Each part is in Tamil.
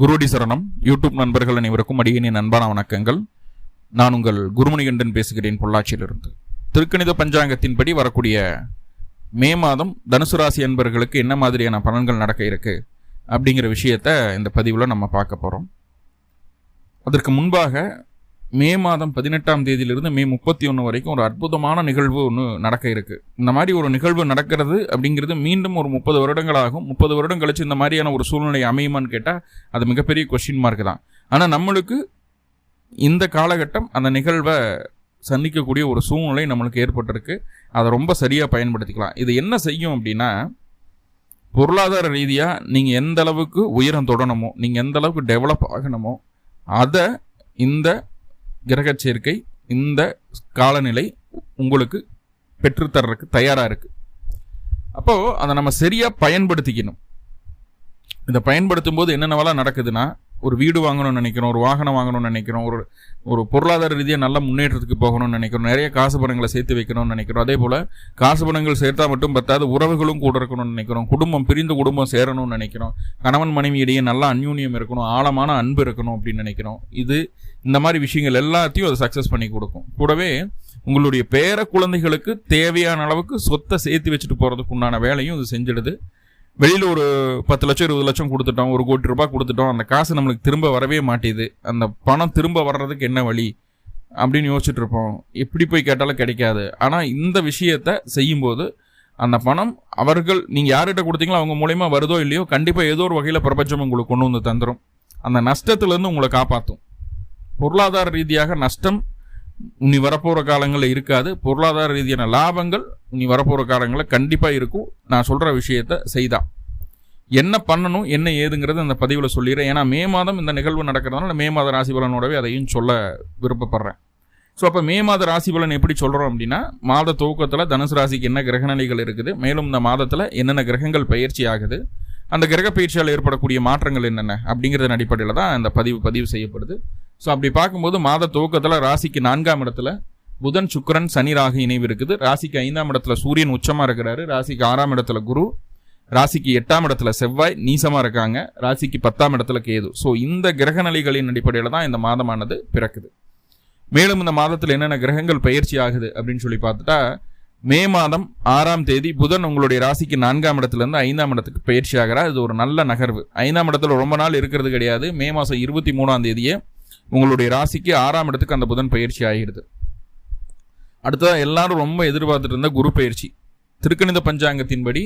குருடி சரணம். யூடியூப் நண்பர்கள் அனைவருக்கும் அடியனின் அன்பான வணக்கங்கள். நான் உங்கள் குருமணிகண்டன் பேசுகிறேன் பொள்ளாச்சியிலிருந்து. திருக்கணித பஞ்சாங்கத்தின்படி வரக்கூடிய மே மாதம் தனுசு ராசி அன்பர்களுக்கு என்ன மாதிரியான பலன்கள் நடக்க இருக்கு அப்படிங்கிற விஷயத்த இந்த பதிவில் நம்ம பார்க்க போகிறோம் அதற்கு முன்பாக மே மாதம் பதினெட்டாம் தேதியிலிருந்து மே முப்பத்தி ஒன்று வரைக்கும் ஒரு அற்புதமான நிகழ்வு ஒன்று நடக்க இருக்கு. இந்த மாதிரி ஒரு நிகழ்வு நடக்கிறது அப்படிங்கிறது மீண்டும் ஒரு முப்பது வருடங்களாகும். முப்பது வருடம் கழிச்சு இந்த மாதிரியான ஒரு சூழ்நிலை அமையுமான்னு கேட்டால் அது மிகப்பெரிய கொஸ்டின் மார்க் தான். ஆனால் நம்மளுக்கு இந்த காலகட்டம் அந்த நிகழ்வை சந்திக்கக்கூடிய ஒரு சூழ்நிலை நம்மளுக்கு ஏற்பட்டிருக்கு. அதை ரொம்ப சரியாக பயன்படுத்திக்கலாம். இது என்ன செய்யும் அப்படின்னா பொருளாதார ரீதியாக நீங்கள் எந்த அளவுக்கு உயரம் தொடணுமோ நீங்கள் எந்த அளவுக்கு டெவலப் ஆகணுமோ அதை இந்த கிரக சேர்க்கை இந்த காலநிலை உங்களுக்கு பெற்றுத்தர்றதுக்கு தயாராக இருக்குது அப்போது அதை நம்ம சரியாக பயன்படுத்திக்கணும். இதை பயன்படுத்தும் போது என்னென்னவெல்லாம் நடக்குதுன்னா ஒரு வீடு வாங்கணும்னு நினைக்கிறோம் ஒரு வாகனம் வாங்கணும்னு நினைக்கிறோம் ஒரு ஒரு பொருளாதார ரீதியாக நல்ல முன்னேற்றத்துக்கு போகணும்னு நினைக்கிறோம் நிறைய காசு பணங்களை சேர்த்து வைக்கணும்னு நினைக்கிறோம். அதே போல் காசு பணங்கள் சேர்த்தா மட்டும் பத்தாது உறவுகளும் கூட இருக்கணும்னு நினைக்கிறோம். குடும்பம் பிரிந்த குடும்பம் சேரணும்னு நினைக்கிறோம். கணவன் மனைவி இடையே நல்ல அந்யூன்யம் இருக்கணும் ஆழமான அன்பு இருக்கணும் அப்படின்னு நினைக்கிறோம். இது இந்த மாதிரி விஷயங்கள் எல்லாத்தையும் அது சக்ஸஸ் பண்ணி கொடுக்கும். கூடவே உங்களுடைய பேர குழந்தைகளுக்கு தேவையான அளவுக்கு சொத்தை சேர்த்து வச்சுட்டு போகிறதுக்கு உண்டான வேலையும் இது செஞ்சிடுது. வெளியில் ஒரு பத்து லட்சம் இருபது லட்சம் கொடுத்துட்டோம் ஒரு கோடி ரூபாய் கொடுத்துட்டோம் அந்த காசு நம்மளுக்கு திரும்ப வரவே மாட்டேது. அந்த பணம் திரும்ப வர்றதுக்கு என்ன வழி? அப்படின்னு யோசிச்சுட்டு இருப்போம். எப்படி போய் கேட்டாலும் கிடைக்காது. ஆனால் இந்த விஷயத்த செய்யும்போது அந்த பணம் அவர்கள் நீங்கள் யார்கிட்ட கொடுத்தீங்களோ அவங்க மூலயமா வருதோ இல்லையோ கண்டிப்பாக ஏதோ ஒரு வகையில் பிரபஞ்சம் உங்களுக்கு கொண்டு வந்து தந்துடும் அந்த நஷ்டத்துலேருந்து உங்களை காப்பாற்றும் பொருளாதார ரீதியாக நஷ்டம் இனி வரப்போகிற காலங்களில் இருக்காது. பொருளாதார ரீதியான லாபங்கள் இனி வரப்போகிற காலங்களில் கண்டிப்பாக இருக்கும். நான் சொல்கிற விஷயத்த செய்தான் என்ன பண்ணணும் என்ன ஏதுங்கிறது அந்த பதிவில் சொல்லிடுறேன். ஏன்னா மே மாதம் இந்த நிகழ்வு நடக்கிறதுனால மே மாத ராசி பலனோடவே அதையும் சொல்ல விருப்பப்படுறேன். ஸோ அப்போ மே மாத ராசி பலன் எப்படி சொல்கிறோம் அப்படின்னா மாத துவக்கத்தில் தனுசு ராசிக்கு என்ன கிரகநிலைகள் இருக்குது மேலும் இந்த மாதத்தில் என்னென்ன கிரகங்கள் பயிற்சி ஆகுது அந்த கிரக பயிற்சியால் ஏற்படக்கூடிய மாற்றங்கள் என்னென்ன அப்படிங்கிறதன் அடிப்படையில் தான் அந்த பதிவு பதிவு செய்யப்படுது. ஸோ அப்படி பார்க்கும்போது மாத துவக்கத்தில் ராசிக்கு நான்காம் இடத்துல புதன் சுக்கரன் சனி ராகு இணைவு இருக்குது. ராசிக்கு ஐந்தாம் இடத்துல சூரியன் உச்சமாக இருக்கிறாரு. ராசிக்கு ஆறாம் இடத்துல குரு. ராசிக்கு எட்டாம் இடத்துல செவ்வாய் நீசமாக இருக்காங்க. ராசிக்கு பத்தாம் இடத்துல கேது. ஸோ இந்த கிரக நிலைகளின் அடிப்படையில் தான் இந்த மாதமானது பிறக்குது. மேலும் இந்த மாதத்தில் என்னென்ன கிரகங்கள் பயிற்சி ஆகுது அப்படின்னு சொல்லி பார்த்துட்டா மே மாதம் ஆறாம் தேதி புதன் உங்களுடைய ராசிக்கு நான்காம் இடத்துலேருந்து ஐந்தாம் இடத்துக்கு பயிற்சி ஆகிறார். இது ஒரு நல்ல நகர்வு. ஐந்தாம் இடத்துல ரொம்ப நாள் இருக்கிறது கிடையாது. மே மாதம் இருபத்தி மூணாம் தேதியே உங்களுடைய ராசிக்கு ஆறாம் இடத்துக்கு அந்த புதன் பயிற்சி ஆகிடுது. அடுத்ததாக எல்லாரும் ரொம்ப எதிர்பார்த்துட்டு இருந்த குரு பயிற்சி. திருக்கணித பஞ்சாங்கத்தின்படி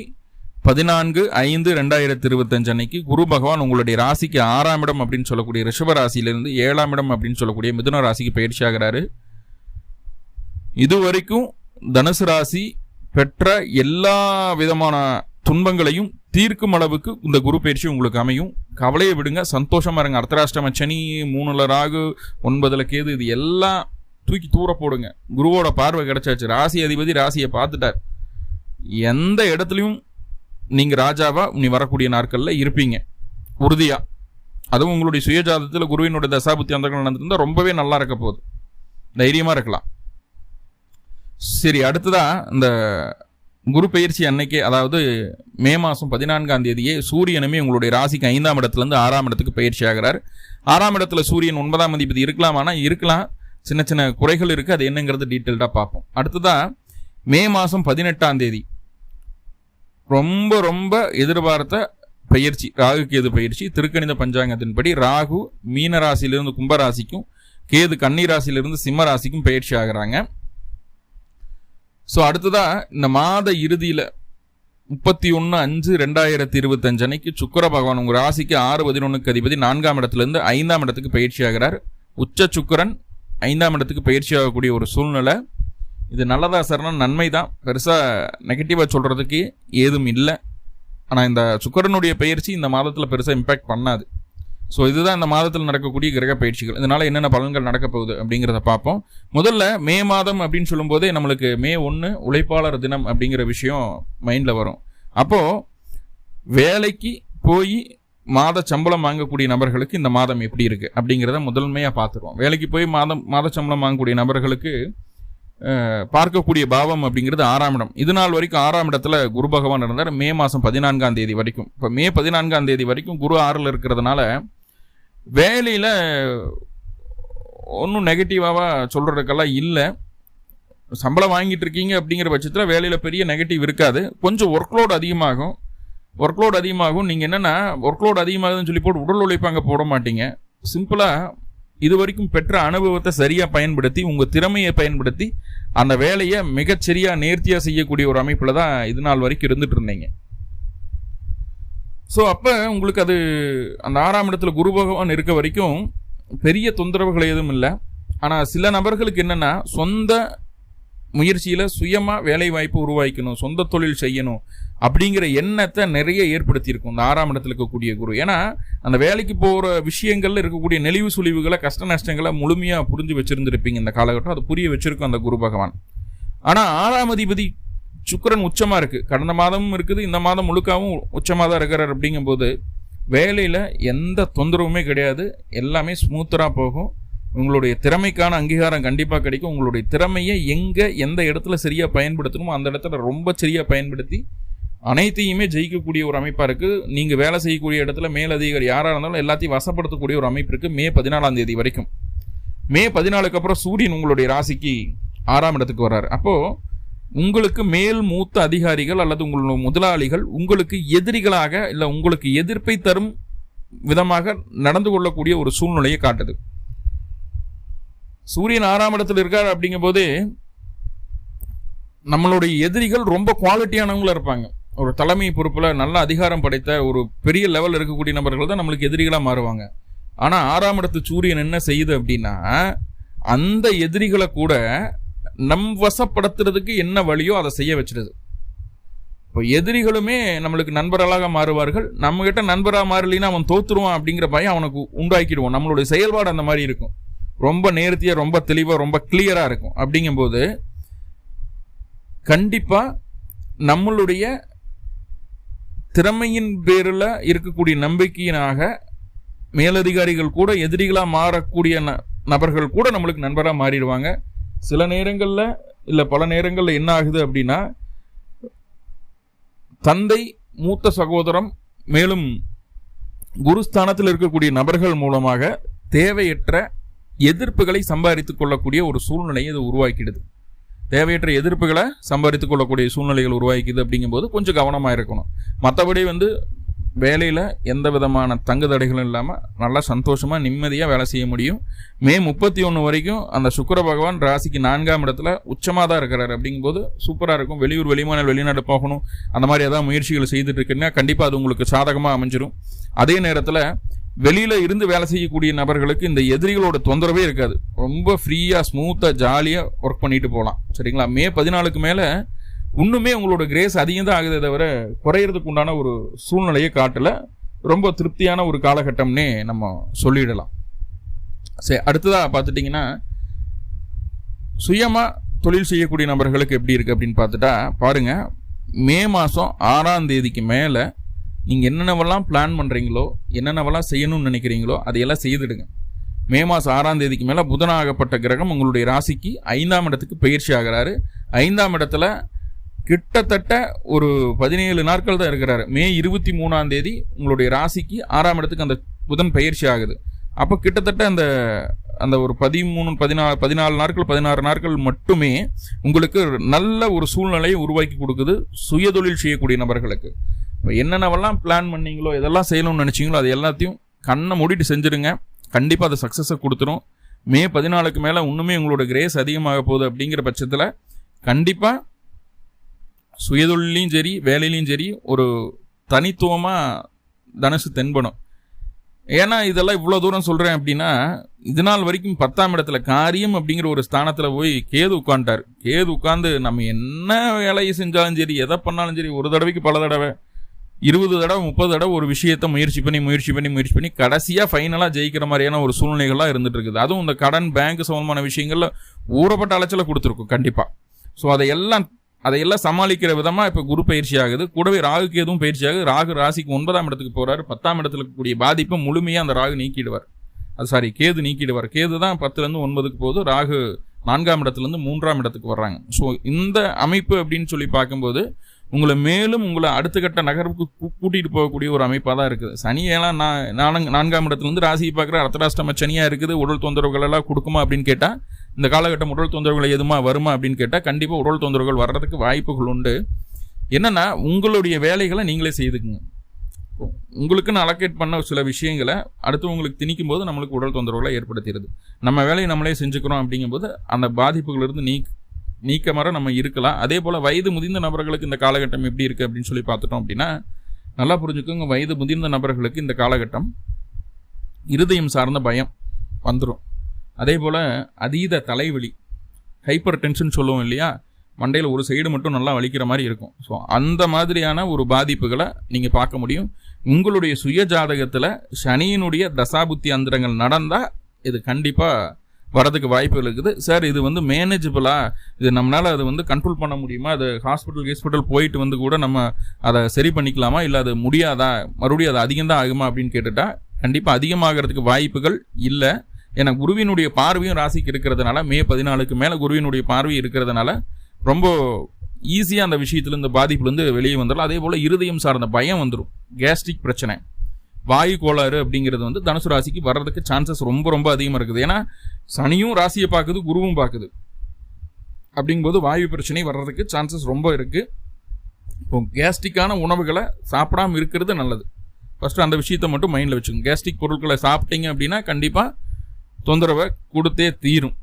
பதினான்கு ஐந்து ரெண்டாயிரத்தி இருபத்தஞ்சு அன்னைக்கு குரு பகவான் உங்களுடைய ராசிக்கு ஆறாம் இடம் அப்படின்னு சொல்லக்கூடிய ரிஷப ராசியிலிருந்து ஏழாம் இடம் அப்படின்னு சொல்லக்கூடிய மிதுன ராசிக்கு பயிற்சி ஆகிறாரு. இது வரைக்கும் தனுசு ராசி பெற்ற எல்லா விதமான துன்பங்களையும் தீர்க்கும் அளவுக்கு இந்த குரு பயிற்சி உங்களுக்கு அமையும். கவலையை விடுங்க. சந்தோஷமா இருங்க. அர்த்தராஷ்டம சனி மூணுல ராகு ஒன்பதுல கேது இது எல்லாம் தூக்கி தூர போடுங்க. குருவோட பார்வை கிடைச்சாச்சு. ராசி அதிபதி ராசியை பார்த்துட்டார். எந்த இடத்துலையும் நீங்க ராஜாவா நீ வரக்கூடிய நாட்களில் இருப்பீங்க. உறுதியா. அதுவும் உங்களுடைய சுயஜாதத்தில் குருவினுடைய தசாபுத்தி அந்த நடந்திருந்தா ரொம்பவே நல்லா இருக்க போகுது. தைரியமா இருக்கலாம். சரி அடுத்ததா இந்த குரு பயிற்சி அன்னைக்கே அதாவது மே மாதம் பதினான்காம் தேதியே சூரியனுமே உங்களுடைய ராசிக்கு ஐந்தாம் இடத்துலேருந்து ஆறாம் இடத்துக்கு பயிற்சி ஆகிறார். ஆறாம் இடத்துல சூரியன் ஒன்பதாம் அதிபதி இருக்கலாம் ஆனால் இருக்கலாம். சின்ன சின்ன குறைகள் இருக்குது அது என்னங்கிறது டீட்டெயில்டாக பார்ப்போம். அடுத்ததாக மே மாதம் பதினெட்டாம் தேதி. ரொம்ப ரொம்ப எதிர்பார்த்த பயிற்சி ராகு கேது பயிற்சி திருக்கணித பஞ்சாங்கத்தின்படி ராகு மீன ராசியிலிருந்து கும்பராசிக்கும் கேது கன்னி ராசியிலிருந்து சிம்ம ராசிக்கும் பயிற்சி ஆகிறாங்க. ஸோ அடுத்ததா இந்த மாத இறுதியில் முப்பத்தி ஒன்று அஞ்சு ரெண்டாயிரத்தி இருபத்தஞ்சு அன்னைக்கு சுக்கர பகவான் உங்கள் ராசிக்கு ஆறு பதினொன்றுக்கு அதிபதி நான்காம் இடத்துலேருந்து ஐந்தாம் இடத்துக்கு பயிற்சி ஆகிறார் உச்ச சுக்கரன் ஐந்தாம் இடத்துக்கு பயிற்சி ஆகக்கூடிய ஒரு சூழ்நிலை. இது நல்லதா சார்னா நன்மை தான் பெருசாக நெகட்டிவாக சொல்கிறதுக்கு ஏதும் இல்லை. ஆனால் இந்த சுக்கரனுடைய பயிற்சி இந்த மாதத்தில் பெருசாக இம்பேக்ட் பண்ணாது. ஸோ இதுதான் இந்த மாதத்தில் நடக்கக்கூடிய கிரக பயிற்சிகள். இதனால் என்னென்ன பலன்கள் நடக்க போகுது அப்படிங்கிறத பார்ப்போம். முதல்ல மே மாதம் அப்படின்னு சொல்லும்போதே நம்மளுக்கு மே ஒன்று உழைப்பாளர் தினம் அப்படிங்கிற விஷயம் மைண்டில் வரும். அப்போது வேலைக்கு போய் மாத சம்பளம் வாங்கக்கூடிய நபர்களுக்கு இந்த மாதம் எப்படி இருக்குது அப்படிங்கிறத முதன்மையாக பார்த்துருவோம். வேலைக்கு போய் மாதம் மாத சம்பளம் வாங்கக்கூடிய நபர்களுக்கு பார்க்கக்கூடிய பாவம் அப்படிங்கிறது ஆறாம் இடம். இது நாள் வரைக்கும் ஆறாம் இடத்துல குரு பகவான் இருந்தார். மே மாதம் பதினான்காம் தேதி வரைக்கும். இப்போ மே பதினான்காம் தேதி வரைக்கும் குரு ஆறில் இருக்கிறதுனால வேலையில் ஒன்றும் நெகட்டிவாக சொல்கிறதுக்கெல்லாம் இல்லை. சம்பளம் வாங்கிட்டு இருக்கீங்க அப்படிங்கிற பட்சத்தில் வேலையில் பெரிய நெகட்டிவ் இருக்காது. கொஞ்சம் ஒர்க் லோடு அதிகமாகும். ஒர்க் லோடு அதிகமாகும். நீங்கள் என்னென்னா ஒர்க் லோடு அதிகமாகுதுன்னு சொல்லி போட்டு உடல் உழைப்பு அங்கே போட மாட்டீங்க. சிம்பிளாக இது வரைக்கும் பெற்ற அனுபவத்தை சரியாக பயன்படுத்தி உங்கள் திறமையை பயன்படுத்தி அந்த வேலையை மிகச்சரியாக நேர்த்தியாக செய்யக்கூடிய ஒரு அமைப்பில் தான் இது நாள் வரைக்கும் இருந்துகிட்டு இருந்தீங்க. ஸோ அப்போ உங்களுக்கு அது அந்த ஆறாம் இடத்துல குரு பகவான் இருக்க வரைக்கும் பெரிய தொந்தரவுகள் எதுவும் இல்லை. ஆனால் சில நபர்களுக்கு என்னென்னா சொந்த முயற்சியில் சுயமாக வேலை வாய்ப்பு உருவாக்கணும் சொந்த தொழில் செய்யணும் அப்படிங்கிற எண்ணத்தை நிறைய ஏற்படுத்தியிருக்கும் இந்த ஆறாம் இடத்துல இருக்கக்கூடிய குரு. ஏன்னா அந்த வேலைக்கு போகிற விஷயங்களில் இருக்கக்கூடிய நெளிவு சுழிவுகளை கஷ்ட நஷ்டங்களை முழுமையாக புரிஞ்சு வச்சுருந்துருப்பீங்க இந்த காலகட்டம். அதை புரிய வச்சுருக்கோம் அந்த குரு பகவான். ஆனால் ஆறாம் அதிபதி சுக்கரன் உச்சமாக இருக்குது கடந்த மாதமும் இருக்குது இந்த மாதம் முழுக்காவும் உச்சமாக தான் இருக்கிறார் அப்படிங்கும்போது வேலையில் எந்த தொந்தரவுமே கிடையாது. எல்லாமே ஸ்மூத்தராக போகும். உங்களுடைய திறமைக்கான அங்கீகாரம் கண்டிப்பாக கிடைக்கும். உங்களுடைய திறமையை எங்கே எந்த இடத்துல சரியாக பயன்படுத்தணுமோ அந்த இடத்துல ரொம்ப சரியாக பயன்படுத்தி அனைத்தையுமே ஜெயிக்கக்கூடிய ஒரு அமைப்பாக இருக்குது நீங்கள் வேலை செய்யக்கூடிய இடத்துல மேலதிகாரி யாராக இருந்தாலும் எல்லாத்தையும் வசப்படுத்தக்கூடிய ஒரு அமைப்பு இருக்குது மே பதினாலாம் தேதி வரைக்கும். மே பதினாலுக்கு அப்புறம் சூரியன் உங்களுடைய ராசிக்கு ஆறாம் இடத்துக்கு வர்றாரு. அப்போது உங்களுக்கு மேல் மூத்த அதிகாரிகள் அல்லது உங்களுடைய முதலாளிகள் உங்களுக்கு எதிரிகளாக இல்லை உங்களுக்கு எதிர்ப்பை தரும் விதமாக நடந்து கொள்ளக்கூடிய ஒரு சூழ்நிலையை காட்டுது. சூரியன் ஆறாம் இடத்தில் இருக்கார் அப்படிங்கும்போது நம்மளுடைய எதிரிகள் ரொம்ப குவாலிட்டியானவங்களா இருப்பாங்க. ஒரு தலைமை பொறுப்பில் நல்ல அதிகாரம் படைத்த ஒரு பெரிய லெவல் இருக்கக்கூடிய நபர்கள் தான் நம்மளுக்கு எதிரிகளாக மாறுவாங்க. ஆனால் ஆறாம் இடத்து சூரியன் என்ன செய்யுது அப்படின்னா அந்த எதிரிகளை கூட நம் வசப்படுத்துறதுக்கு என்ன வழியோ அதை செய்ய வச்சிடுது இப்போ எதிரிகளுமே நம்மளுக்கு நண்பர்களாக மாறுவார்கள். நம்ம கிட்ட நண்பராக மாறலினா அவன் தோத்துருவான் அப்படிங்கிற பயம் அவனுக்கு உண்டாக்கிடுவோம். நம்மளுடைய செயல்பாடு அந்த மாதிரி இருக்கும். ரொம்ப நேர்த்தியாக ரொம்ப தெளிவாக ரொம்ப கிளியராக இருக்கும். அப்படிங்கும்போது கண்டிப்பாக நம்மளுடைய திறமையின் பேரில் இருக்கக்கூடிய நம்பிக்கையினாக மேலதிகாரிகள் கூட எதிரிகளாக மாறக்கூடிய ந நபர்கள் கூட நம்மளுக்கு நண்பராக மாறிடுவாங்க. சில நேரங்களில் இல்லை பல நேரங்களில் என்ன ஆகுது அப்படின்னா தந்தை மூத்த சகோதரம் மேலும் குருஸ்தானத்தில் இருக்கக்கூடிய நபர்கள் மூலமாக தேவையற்ற எதிர்ப்புகளை சம்பாதித்து கொள்ளக்கூடிய ஒரு சூழ்நிலையை இது உருவாக்கிடுது. தேவையற்ற எதிர்ப்புகளை சம்பாதித்து கொள்ளக்கூடிய சூழ்நிலைகள் உருவாக்கிது அப்படிங்கும்போது கொஞ்சம் கவனமாக இருக்கணும். மற்றபடி வந்து வேலையில் எந்த விதமான தங்கு தடைகளும் இல்லாமல் நல்லா சந்தோஷமாக நிம்மதியாக வேலை செய்ய முடியும். மே முப்பத்தி ஒன்று வரைக்கும் அந்த சுக்கர பகவான் ராசிக்கு நான்காம் இடத்துல உச்சமாக தான் இருக்கிறார். அப்படிங்கும்போது சூப்பராக இருக்கும். வெளியூர் வெளிமாநில வெளிநாடு போகணும். அந்த மாதிரி ஏதாவது முயற்சிகள் செய்துட்டு இருக்குன்னா கண்டிப்பாக அது உங்களுக்கு சாதகமாக அமைஞ்சிரும். அதே நேரத்தில் வெளியில் இருந்து வேலை செய்யக்கூடிய நபர்களுக்கு இந்த எதிரிகளோட தொந்தரவே இருக்காது. ரொம்ப ஃப்ரீயாக ஸ்மூத்தாக ஜாலியாக ஒர்க் பண்ணிட்டு போகலாம். சரிங்களா? மே பதினாலுக்கு மேலே இன்னுமே உங்களோட கிரேஸ் அதிகம் தான் ஆகுதே தவிர குறையிறதுக்கு உண்டான ஒரு சூழ்நிலையை காட்டல. ரொம்ப திருப்தியான ஒரு காலகட்டம்னே நம்ம சொல்லிடலாம். சரி அடுத்ததாக பார்த்துட்டிங்கன்னா சுயமாக தொழில் செய்யக்கூடிய நபர்களுக்கு எப்படி இருக்குது அப்படின்னு பார்த்துட்டா பாருங்க மே மாதம் ஆறாம் தேதிக்கு மேலே நீங்கள் என்னென்னவெல்லாம் பிளான் பண்ணுறீங்களோ என்னென்னவெல்லாம் செய்யணும்னு நினைக்கிறீங்களோ அதையெல்லாம் செய்துடுங்க. மே மாதம் ஆறாம் தேதிக்கு மேலே புதனாகப்பட்ட கிரகம் உங்களுடைய ராசிக்கு ஐந்தாம் இடத்துக்கு பயிற்சி ஆகிறாரு. ஐந்தாம் இடத்துல கிட்டத்தட்ட ஒரு பதினேழு நாட்கள் தான் இருக்கிறாரு. மே இருபத்தி மூணாம் தேதி உங்களுடைய ராசிக்கு ஆறாம் இடத்துக்கு அந்த புதன் பயிற்சி ஆகுது. அப்போ கிட்டத்தட்ட அந்த அந்த ஒரு பதிமூணு பதினாலு பதினாலு நாட்கள் பதினாறு நாட்கள் மட்டுமே உங்களுக்கு நல்ல ஒரு சூழ்நிலையை உருவாக்கி கொடுக்குது சுயதொழில் செய்யக்கூடிய நபர்களுக்கு. இப்போ என்னென்னவெல்லாம் பிளான் பண்ணீங்களோ எதெல்லாம் செய்யணும்னு நினச்சிங்களோ அது எல்லாத்தையும் கண்ணை மூடிட்டு செஞ்சுருங்க. கண்டிப்பாக அது சக்ஸஸை கொடுத்துரும். மே பதினாலுக்கு மேலே இன்னுமே உங்களோட கிரேஸ் அதிகமாக போகுது அப்படிங்கிற பட்சத்தில் கண்டிப்பாக சுயதொழிலையும் சரி வேலையிலையும் சரி ஒரு தனித்துவமாக தனுஷு தென்படும். ஏன்னா இதெல்லாம் இவ்வளோ தூரம் சொல்கிறேன் அப்படின்னா இது நாள் வரைக்கும் பத்தாம் இடத்துல காரியம் அப்படிங்கிற ஒரு ஸ்தானத்தில் போய் கேது உட்காந்துட்டார் கேது உட்காந்து நம்ம என்ன வேலையை செஞ்சாலும் சரி எதை பண்ணாலும் சரி ஒரு தடவைக்கு பல தடவை இருபது தடவை முப்பது தடவை ஒரு விஷயத்தை முயற்சி பண்ணி முயற்சி பண்ணி முயற்சி பண்ணி கடைசியாக ஃபைனலாக ஜெயிக்கிற மாதிரியான ஒரு சூழ்நிலைகள்லாம் இருந்துட்டு இருக்குது. அதுவும் இந்த கடன் பேங்க் சம்மந்தமான விஷயங்களில் ஊறப்பட்ட அலைச்சலை கொடுத்துருக்கும் கண்டிப்பாக ஸோ அதை எல்லாம் அதையெல்லாம் சமாளிக்கிற விதமாக இப்போ குரு பயிற்சி ஆகுது. கூடவே ராகுக்கு எதுவும் பயிற்சி ஆகுது. ராகு ராசிக்கு ஒன்பதாம் இடத்துக்கு போகிறாரு பத்தாம் இடத்துல இருக்கக்கூடிய பாதிப்பை முழுமையாக அந்த ராகு நீக்கிடுவார். அது சாரி கேது நீக்கிடுவார். கேது தான் பத்துலேருந்து ஒன்பதுக்கு போகுது. ராகு நான்காம் இடத்துலேருந்து மூன்றாம் இடத்துக்கு வர்றாங்க. ஸோ இந்த அமைப்பு அப்படின்னு சொல்லி பார்க்கும்போது உங்களை மேலும் உங்களை அடுத்த கட்ட நகர்வுக்கு கூட்டிகிட்டு போகக்கூடிய ஒரு அமைப்பாக தான் இருக்குது. சனி ஏலாம் நான் நான்காம் இடத்துலேருந்து ராசியை பார்க்குற அர்த்தராஷ்டம சனியாக இருக்குது. உடல் தொந்தரவுகள் எல்லாம் கொடுக்குமா அப்படின்னு கேட்டால் இந்த காலகட்டம் உடல் தொந்தரவுகள் எதுமா வருமா அப்படின்னு கேட்டால் கண்டிப்பாக உடல் தொந்தரவுகள் வர்றதுக்கு வாய்ப்புகள் உண்டு. என்னென்னா உங்களுடைய வேலைகளை நீங்களே செய்துக்குங்க. உங்களுக்குன்னு அலோகேட் பண்ண சில விஷயங்களை அடுத்து உங்களுக்கு திணிக்கும் போது நம்மளுக்கு உடல் தொந்தரவுகளை ஏற்படுத்திடுது. நம்ம வேலையை நம்மளே செஞ்சுக்கிறோம் அப்படிங்கும்போது அந்த பாதிப்புகளிலிருந்து நீ நீக்க நம்ம இருக்கலாம். அதே போல் வயது முதிர்ந்த நபர்களுக்கு இந்த காலகட்டம் எப்படி இருக்குது அப்படின்னு சொல்லி பார்த்துட்டோம் அப்படின்னா நல்லா புரிஞ்சுக்கோங்க வயது முதிர்ந்த நபர்களுக்கு இந்த காலகட்டம் இருதயம் சார்ந்த பயம் வந்துடும் அதே போல் அதீத தலைவலி ஹைப்பர் டென்ஷன் சொல்லுவோம் இல்லையா? மண்டையில் ஒரு சைடு மட்டும் நல்லா வலிக்கிற மாதிரி இருக்கும். ஸோ அந்த மாதிரியான ஒரு பாதிப்புகளை நீங்கள் பார்க்க முடியும். உங்களுடைய சுய ஜாதகத்தில் சனியினுடைய தசாபுத்தி அந்தரங்கள் நடந்தால் இது கண்டிப்பாக வரதுக்கு வாய்ப்புகள் இருக்குது. சார் இது வந்து மேனேஜபிளா இது நம்மளால் அது வந்து கண்ட்ரோல் பண்ண முடியுமா? அது ஹாஸ்பிட்டல் ஹாஸ்பிட்டல் போயிட்டு வந்து கூட நம்ம அதை சரி பண்ணிக்கலாமா? இல்லை அது முடியாதா? மறுபடியும் அது அதிகம் தான் ஆகுமா அப்படின்னு கேட்டுட்டா கண்டிப்பாக அதிகமாகிறதுக்கு வாய்ப்புகள் இல்லை. ஏன்னா குருவினுடைய பார்வையும் ராசிக்கு இருக்கிறதுனால மே பதினாலுக்கு மேலே குருவினுடைய பார்வை இருக்கிறதுனால ரொம்ப ஈஸியாக அந்த விஷயத்துலேருந்து பாதிப்புலேருந்து வெளியே வந்துடலாம். அதே போல் இருதயம் சார்ந்த பயம் வந்துடும் கேஸ்ட்ரிக் பிரச்சனை. வாயு கோளாறு அப்படிங்கிறது வந்து தனுசு ராசிக்கு வர்றதுக்கு சான்சஸ் ரொம்ப ரொம்ப அதிகமாக இருக்குது. ஏன்னா சனியும் ராசியை பார்க்குது குருவும் பார்க்குது. அப்படிங்கும்போது வாயு பிரச்சனை வர்றதுக்கு சான்சஸ் ரொம்ப இருக்குது இப்போ கேஸ்ட்ரிக்கான உணவுகளை சாப்பிடாமல் இருக்கிறது நல்லது. ஃபஸ்ட்டு அந்த விஷயத்தை மட்டும் மைண்டில் வச்சுக்கோங்க. கேஸ்ட்ரிக் பொருட்களை சாப்பிட்டீங்க அப்படின்னா கண்டிப்பாக தொந்தரவை கொடுத்தே தீரும்.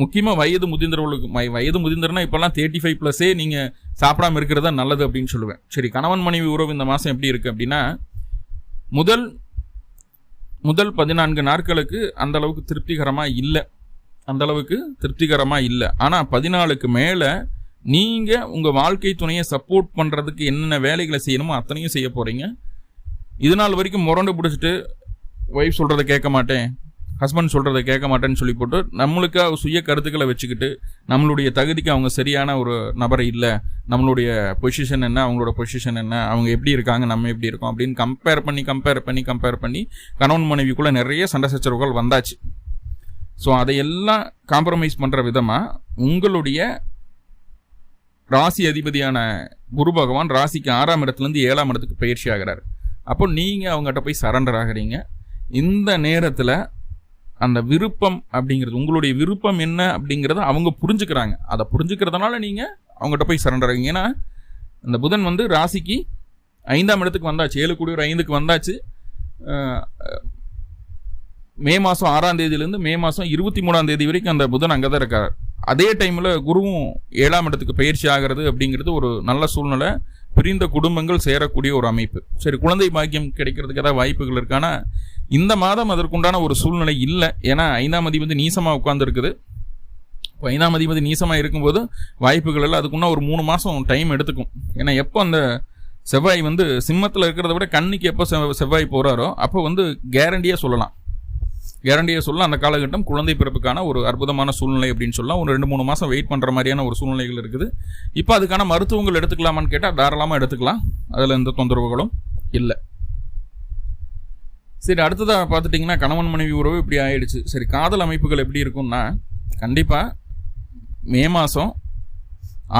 முக்கியமாக வயது முதிர்ந்தவர்களுக்கு வயது முதிர்ந்தர்னா இப்போல்லாம் தேர்ட்டி ஃபைவ் ப்ளஸ்ஸே நீங்கள் சாப்பிடாம இருக்கிறதா நல்லது அப்படின்னு சொல்லுவேன். சரி கணவன் மனைவி உறவு இந்த மாதம் எப்படி இருக்குது அப்படின்னா முதல் முதல் பதினான்கு நாட்களுக்கு அந்த அளவுக்கு திருப்திகரமாக இல்லை. அந்த அளவுக்கு திருப்திகரமாக இல்லை. ஆனால் பதினாலுக்கு மேலே நீங்கள் உங்கள் வாழ்க்கை துணையை சப்போர்ட் பண்ணுறதுக்கு என்னென்ன வேலைகளை செய்யணுமோ அத்தனையும் செய்ய போகிறீங்க இது நாள் வரைக்கும் முரண்டு பிடிச்சிட்டு ஒய்ஃப் சொல்கிறத கேட்க மாட்டேன். ஹஸ்பண்ட் சொல்கிறத கேட்க மாட்டேன்னு சொல்லி போட்டு நம்மளுக்கு சுய கருத்துக்களை வச்சுக்கிட்டு நம்மளுடைய தகுதிக்கு அவங்க சரியான ஒரு நபரை இல்லை நம்மளுடைய பொசிஷன் என்ன அவங்களோட பொசிஷன் என்ன அவங்க எப்படி இருக்காங்க நம்ம எப்படி இருக்கோம் அப்படின்னு கம்பேர் பண்ணி கம்பேர் பண்ணி கம்பேர் பண்ணி கணவன் மனைவிக்குள்ளே நிறைய சண்டை சச்சரவுகள் வந்தாச்சு. ஸோ அதையெல்லாம் காம்ப்ரமைஸ் பண்ணுற விதமாக உங்களுடைய ராசி அதிபதியான குரு பகவான் ராசிக்கு ஆறாம் இடத்துலேருந்து ஏழாம் இடத்துக்கு பயிற்சி ஆகிறார். அப்போ நீங்கள் அவங்ககிட்ட போய் சரண்டர் ஆகிறீங்க. இந்த நேரத்தில் அந்த விருப்பம் அப்படிங்கிறது உங்களுடைய விருப்பம் என்ன அப்படிங்கிறத அவங்க புரிஞ்சுக்கிறாங்க. அதை புரிஞ்சுக்கிறதுனால நீங்கள் அவங்ககிட்ட போய் சரண்டர் ஆகுங்க ஏன்னா அந்த புதன் வந்து ராசிக்கு ஐந்தாம் இடத்துக்கு வந்தாச்சு. ஏழு கூடிய ஒரு ஐந்துக்கு வந்தாச்சு. மே மாதம் ஆறாம் தேதியிலேருந்து மே மாதம் இருபத்தி மூணாம் தேதி வரைக்கும் அந்த புதன் அங்கே தான் இருக்கார். அதே டைமில் குருவும் ஏழாம் இடத்துக்கு பயிற்சி ஆகிறது அப்படிங்கிறது ஒரு நல்ல சூழ்நிலை. பிரிந்த குடும்பங்கள் சேரக்கூடிய ஒரு அமைப்பு. சரி குழந்தை பாக்கியம் கிடைக்கிறதுக்கு ஏதாவது வாய்ப்புகள் இருக்கானா? இந்த மாதம் அதற்குண்டான ஒரு சூழ்நிலை இல்லை. ஏன்னா ஐந்தாம் அதிபதி நீசமாக உட்காந்துருக்குது இப்போ ஐந்தாம் அதிபதி நீசமாக இருக்கும்போது வாய்ப்புகள் இல்லை. அதுக்குன்னா ஒரு மூணு மாதம் டைம் எடுத்துக்கும். ஏன்னா எப்போ அந்த செவ்வாய் வந்து சிம்மத்தில் இருக்கிறத விட கண்ணுக்கு எப்போ செவ்வாய் போகிறாரோ அப்போ வந்து கேரண்டியாக சொல்லலாம். கேரண்டியை சொல்ல அந்த காலகட்டம் குழந்தை பிறப்புக்கான ஒரு அற்புதமான சூழ்நிலை அப்படின்னு சொல்லலாம். ஒரு ரெண்டு மூணு மாதம் வெயிட் பண்ணுற மாதிரியான ஒரு சூழ்நிலைகள் இருக்குது. இப்போ அதுக்கான மருத்துவங்கள் எடுத்துக்கலாமான்னு கேட்டால் தாராளமாக எடுத்துக்கலாம். அதில் எந்த தொந்தரவுகளும் இல்லை. சரி அடுத்ததாக பார்த்துட்டிங்கன்னா கணவன் மனைவி உறவு இப்படி ஆயிடுச்சு. சரி காதல் அமைப்புகள் எப்படி இருக்கும்னா கண்டிப்பாக மே மாதம்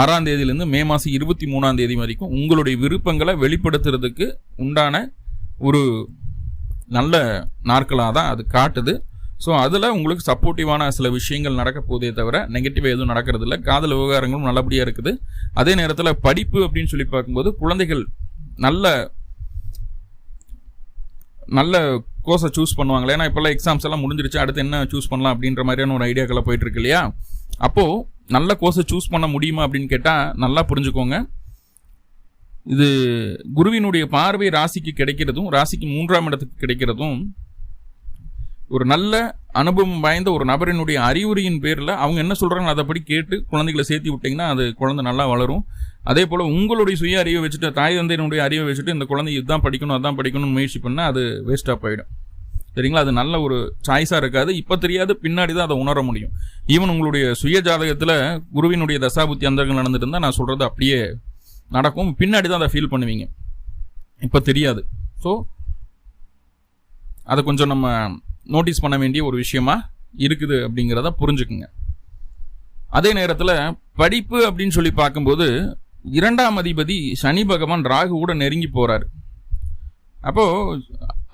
ஆறாம் தேதியிலேருந்து மே மாதம் இருபத்தி மூணாம் தேதி வரைக்கும் உங்களுடைய விருப்பங்களை வெளிப்படுத்துறதுக்கு உண்டான ஒரு நல்ல நாட்களாக தான் அது காட்டுது. ஸோ அதில் உங்களுக்கு சப்போர்ட்டிவான சில விஷயங்கள் நடக்க போதே தவிர நெகட்டிவாக எதுவும் நடக்கிறது இல்லை காதல் விவகாரங்களும் நல்லபடியாக இருக்குது. அதே நேரத்தில் படிப்பு அப்படின்னு சொல்லி பார்க்கும்போது குழந்தைகள் நல்ல நல்ல கோர்ஸை சூஸ் பண்ணுவாங்களே. ஏன்னா இப்போல்லாம் எக்ஸாம்ஸ் எல்லாம் முடிஞ்சிருச்சு அடுத்து என்ன சூஸ் பண்ணலாம் அப்படின்ற மாதிரியான ஒரு ஐடியாக்களை போயிட்டுருக்கு இல்லையா? அப்போது நல்ல கோர்ஸை சூஸ் பண்ண முடியுமா அப்படின்னு கேட்டால் நல்லா புரிஞ்சுக்கோங்க. இது குருவினுடைய பார்வை ராசிக்கு கிடைக்கிறதும் ராசிக்கு மூன்றாம் இடத்துக்கு கிடைக்கிறதும் ஒரு நல்ல அனுபவம் வாய்ந்த ஒரு நபரினுடைய அறிவுரையின் பேரில் அவங்க என்ன சொல்கிறாங்க அதைப்படி கேட்டு குழந்தைகளை சேர்த்து விட்டிங்கன்னா அது குழந்தை நல்லா வளரும். அதே போல் உங்களுடைய சுய அறிவை வச்சுட்டு தாய் தந்தையினுடைய அறிவை வச்சுட்டு இந்த குழந்தை இதுதான் படிக்கணும் அதான் படிக்கணும்னு முயற்சி பண்ணால் அது வேஸ்ட்டாக போயிடும். சரிங்களா? அது நல்ல ஒரு சாய்ஸாக இருக்காது. இப்போ தெரியாது பின்னாடி தான் அதை உணர முடியும். ஈவன் உங்களுடைய சுய ஜாதகத்தில் குருவினுடைய தசாபுத்தி அந்தர்கள் நடந்துட்டு இருந்தால் நான் சொல்கிறது அப்படியே நடக்கும். பின்னாடி தான் அதை ஃபீல் பண்ணுவீங்க. இப்போ தெரியாது. ஸோ அதை கொஞ்சம் நம்ம நோட்டீஸ் பண்ண வேண்டிய ஒரு விஷயமா இருக்குது அப்படிங்கிறத புரிஞ்சுக்குங்க. அதே நேரத்தில் படிப்பு அப்படின்னு சொல்லி பார்க்கும்போது இரண்டாம் அதிபதி சனி பகவான் ராகு கூட நெருங்கி போகிறார் அப்போது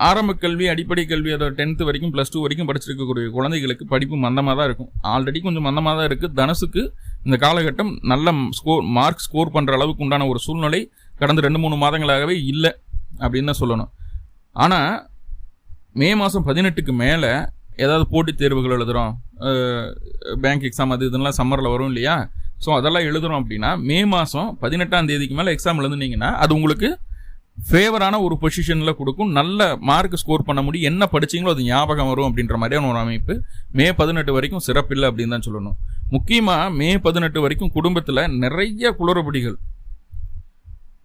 ஆரம்ப கல்வி அடிப்படை கல்வி அதை டென்த்து வரைக்கும் ப்ளஸ் டூ வரைக்கும் படிச்சிருக்கக்கூடிய குழந்தைகளுக்கு படிப்பு மந்தமாக தான் இருக்கும். ஆல்ரெடி கொஞ்சம் மந்தமாக தான் இருக்குது தனுசுக்கு இந்த காலகட்டம் நல்ல ஸ்கோர் மார்க் ஸ்கோர் பண்ணுற அளவுக்கு உண்டான ஒரு சூழ்நிலை கடந்த ரெண்டு மூணு மாதங்களாகவே இல்லை அப்படின்னு தான் சொல்லணும். ஆனால் மே மாதம் பதினெட்டுக்கு மேலே ஏதாவது போட்டித் தேர்வுகள் எழுதுகிறோம் பேங்க் எக்ஸாம் அது இதெல்லாம் சம்மரில் வரும் இல்லையா? ஸோ அதெல்லாம் எழுதுகிறோம் அப்படின்னா மே மாதம் பதினெட்டாம் தேதிக்கு மேலே எக்ஸாம் எழுதுனீங்கன்னா அது உங்களுக்கு ஃபேவரான ஒரு பொசிஷனில் கொடுக்கும். நல்ல மார்க் ஸ்கோர் பண்ண முடியும் என்ன படிச்சீங்களோ அது ஞாபகம் வரும் அப்படின்ற மாதிரியான ஒரு அமைப்பு. மே பதினெட்டு வரைக்கும் சிறப்பில்லை அப்படின்னு தான் சொல்லணும். முக்கியமாக மே பதினெட்டு வரைக்கும் குடும்பத்தில் நிறைய குளறுபடிகள்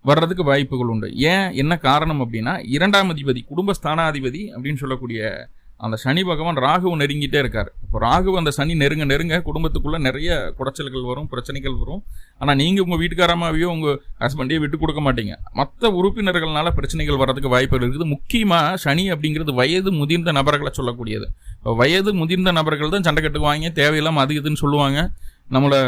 வர்றதுக்கு வாய்ப்புகள் உண்டு. ஏன்? என்ன காரணம் அப்படின்னா இரண்டாம் அதிபதி குடும்ப ஸ்தானாதிபதி அப்படின்னு சொல்லக்கூடிய அந்த சனி பகவான் ராகுவை நெருங்கிட்டே இருக்கார். இப்போ ராகு அந்த சனி நெருங்க நெருங்க குடும்பத்துக்குள்ளே நிறைய குடைச்சல்கள் வரும் பிரச்சனைகள் வரும். ஆனால் நீங்கள் உங்கள் வீட்டுக்காரமாவையோ உங்கள் ஹஸ்பண்டையோ விட்டு கொடுக்க மாட்டீங்க. மற்ற உறுப்பினர்களால் பிரச்சனைகள் வர்றதுக்கு வாய்ப்புகள் இருக்குது. முக்கியமாக சனி அப்படிங்கிறது வயது முதிர்ந்த நபர்களை சொல்லக்கூடியது. இப்போ வயது முதிர்ந்த நபர்கள் தான் சண்டை கட்டுவாங்க தேவையில்லாமல் அது இதுன்னு சொல்லுவாங்க. நம்மளை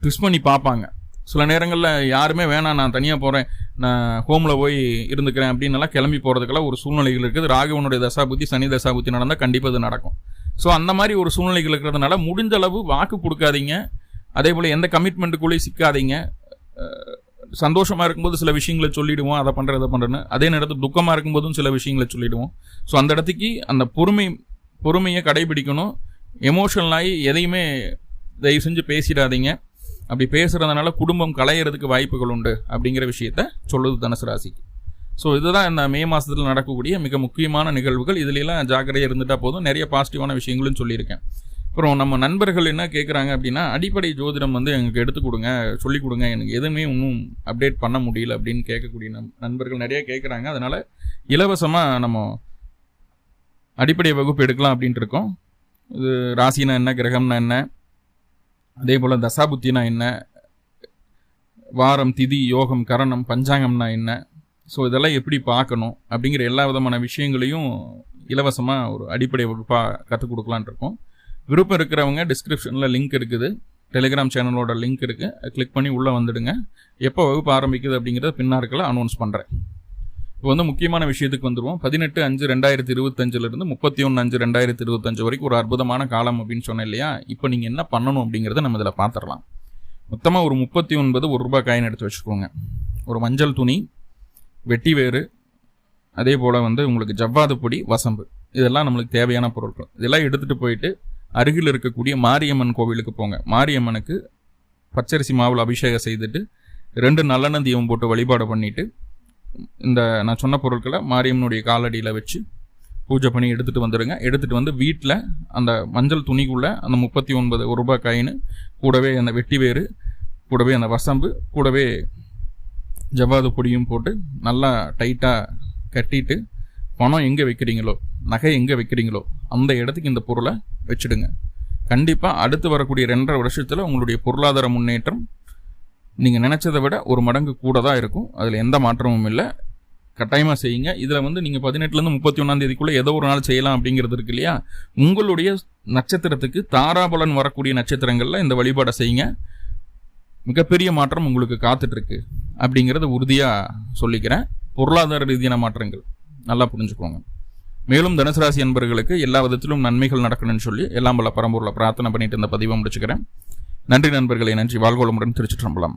ட்விஸ்ட் பண்ணி பார்ப்பாங்க. சில நேரங்களில் யாருமே வேணாம் நான் தனியாக போகிறேன் நான் ஹோமில் போய் இருந்துக்கிறேன் அப்படின்னெல்லாம் கிளம்பி போகிறதுக்கெல்லாம் ஒரு சூழ்நிலைகள் இருக்குது. ராகவனுடைய தசாபுத்தி சனி தசாபுத்தி நடந்தால் கண்டிப்பாக அது நடக்கும். ஸோ அந்த மாதிரி ஒரு சூழ்நிலைகள் இருக்கிறதுனால முடிஞ்ச அளவு வாக்கு கொடுக்காதீங்க. அதே போல் எந்த கமிட்மெண்ட்டுக்குள்ளேயும் சிக்காதீங்க. சந்தோஷமாக இருக்கும்போது சில விஷயங்களை சொல்லிவிடுவோம் அதை பண்ணுற இதை பண்ணுறேன்னு அதே நேரத்தில் துக்கமாக இருக்கும்போதும் சில விஷயங்களை சொல்லிவிடுவோம் ஸோ அந்த இடத்துக்கு அந்த பொறுமை பொறுமையை கடைபிடிக்கணும். எமோஷனலாகி எதையுமே தயவு செஞ்சு பேசிடாதீங்க. அப்படி பேசுகிறதுனால குடும்பம் களையிறதுக்கு வாய்ப்புகள் உண்டு அப்படிங்கிற விஷயத்த சொல்லுது தனுசு ராசிக்கு. ஸோ இதுதான் இந்த மே மாதத்தில் நடக்கக்கூடிய மிக முக்கியமான நிகழ்வுகள். இதுலலாம் ஜாக்கிரதையாக இருந்துட்டால் போதும். நிறைய பாசிட்டிவான விஷயங்களும் சொல்லியிருக்கேன். அப்புறம் நம்ம நண்பர்கள் என்ன கேட்குறாங்க அப்படின்னா அடிப்படை ஜோதிடம் வந்து எங்களுக்கு எடுத்து கொடுங்க சொல்லிக் கொடுங்க. எனக்கு எதுவுமே இன்னும் அப்டேட் பண்ண முடியல அப்படின்னு கேட்கக்கூடிய நம் நண்பர்கள் நிறைய கேட்குறாங்க அதனால் இலவசமாக நம்ம அடிப்படை வகுப்பு எடுக்கலாம் அப்படின்ட்டு இருக்கோம். இது ராசினா என்ன கிரகம்னா என்ன அதே போல் தசாபுத்தினா என்ன? வாரம் திதி யோகம் கரணம் பஞ்சாங்கம்னா என்ன? ஸோ இதெல்லாம் எப்படி பார்க்கணும்? அப்படிங்கிற எல்லா விதமான விஷயங்களையும் இலவசமாக ஒரு அடிப்படை வகுப்பாக கற்றுக் கொடுக்கலான் இருக்கோம். விருப்பம் இருக்கிறவங்க டிஸ்கிரிப்ஷனில் லிங்க் இருக்குது. டெலிகிராம் சேனலோட லிங்க் இருக்குது கிளிக் பண்ணி உள்ளே வந்துடுங்க. எப்போ வகுப்பு ஆரம்பிக்குது அப்படிங்கிறத பின்னாருக்கில் அனௌன்ஸ் பண்ணுறேன் இப்போ வந்து முக்கியமான விஷயத்துக்கு வந்துடுவோம் பதினெட்டு அஞ்சு ரெண்டாயிரத்தி இருபத்தஞ்சிலிருந்து முப்பத்தி ஒன்று அஞ்சு ரெண்டாயிரத்தி இருபத்தஞ்சு வரைக்கும் ஒரு அற்புதமான காலம் அப்படின்னு சொன்னேன் இல்லையா? இப்போ நீங்கள் என்ன பண்ணணும் அப்படிங்கிறத நம்ம இதில் பார்த்துடலாம். மொத்தமாக ஒரு முப்பத்தி ஒன்பது ஒரு ரூபாய் காயின் எடுத்து வச்சுக்கோங்க. ஒரு மஞ்சள் துணி வெட்டி வேறு அதே போல் வந்து உங்களுக்கு ஜவ்வாது பொடி வசம்பு. இதெல்லாம் நம்மளுக்கு தேவையான பொருட்கள். இதெல்லாம் எடுத்துகிட்டு போயிட்டு அருகில் இருக்கக்கூடிய மாரியம்மன் கோவிலுக்கு போங்க. மாரியம்மனுக்கு பச்சரிசி மாவில் அபிஷேகம் செய்துட்டு ரெண்டு நல்லெண்ணெய் தீபம் போட்டு வழிபாடு பண்ணிவிட்டு இந்த நான் சொன்ன பொருட்களை மாரியம்மனுடைய காலடியில் வச்சு பூஜை பண்ணி எடுத்துகிட்டு வந்துடுங்க எடுத்துகிட்டு வந்து வீட்டில் அந்த மஞ்சள் துணிக்குள்ளே அந்த முப்பத்தி ஒன்பது ஒரு ரூபாய் காயின் கூடவே அந்த வெட்டி வேறு கூடவே அந்த வசம்பு கூடவே ஜவ்வாது பொடியும் போட்டு நல்லா டைட்டாக கட்டிட்டு பணம் எங்கே வைக்கிறீங்களோ நகை எங்கே வைக்கிறீங்களோ அந்த இடத்துக்கு இந்த பொருளை வச்சுடுங்க. கண்டிப்பாக அடுத்து வரக்கூடிய ரெண்டரை வருஷத்தில் உங்களுடைய பொருளாதார முன்னேற்றம் நீங்கள் நினச்சதை விட ஒரு மடங்கு கூட தான் இருக்கும். அதில் எந்த மாற்றமும் இல்லை. கட்டாயமாக செய்யுங்க. இதில் வந்து நீங்கள் பதினெட்டுலேருந்து முப்பத்தி ஒன்றாந்தேதிக்குள்ளே ஏதோ ஒரு நாள் செய்யலாம் அப்படிங்கிறது இருக்கு இல்லையா? உங்களுடைய நட்சத்திரத்துக்கு தாராபலன் வரக்கூடிய நட்சத்திரங்களில் இந்த வழிபாடை செய்யுங்க. மிகப்பெரிய மாற்றம் உங்களுக்கு காத்துட்ருக்கு அப்படிங்கிறத உறுதியாக சொல்லிக்கிறேன். பொருளாதார ரீதியான மாற்றங்கள். நல்லா புரிஞ்சுக்கோங்க. மேலும் தனுசு ராசி அன்பர்களுக்கு எல்லா விதத்திலும் நன்மைகள் நடக்கணும்னு சொல்லி எல்லாம் பல பரம்பூரில் பிரார்த்தனை பண்ணிட்டு இந்த பதிவை முடிச்சுக்கிறேன். நன்றி நண்பர்களை. நன்றி. வாழ்கோளமுடன் திருச்சிற்றம்பலம்.